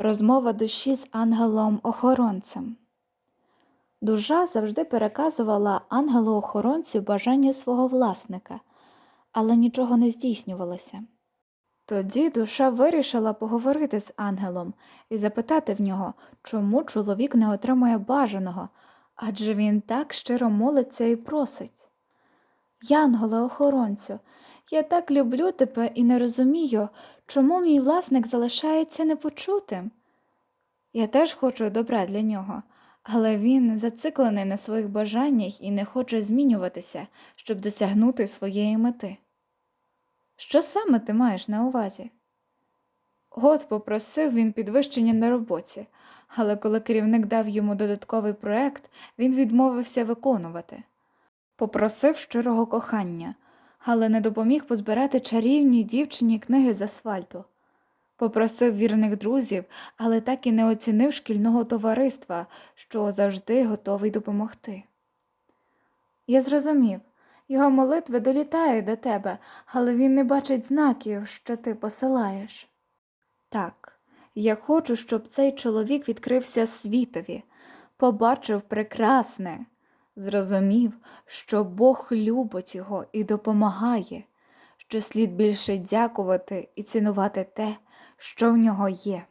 Розмова душі з ангелом-охоронцем. Душа завжди переказувала ангелу-охоронцю бажання свого власника, але нічого не здійснювалося. Тоді душа вирішила поговорити з ангелом і запитати в нього, чому чоловік не отримує бажаного, адже він так щиро молиться і просить. Янголе-охоронцю, я так люблю тебе і не розумію, чому мій власник залишається непочутим. Я теж хочу добра для нього, але він зациклений на своїх бажаннях і не хоче змінюватися, щоб досягнути своєї мети. Що саме ти маєш на увазі? От попросив він підвищення на роботі, але коли керівник дав йому додатковий проект, він відмовився виконувати. Попросив щирого кохання, але не допоміг позбирати чарівній дівчині книги з асфальту. Попросив вірних друзів, але так і не оцінив шкільного товариства, що завжди готовий допомогти. Я зрозумів, його молитви долітають до тебе, але він не бачить знаків, що ти посилаєш. Так, я хочу, щоб цей чоловік відкрився світові, побачив прекрасне, зрозумів, що Бог любить його і допомагає, що слід більше дякувати і цінувати те, що в нього є.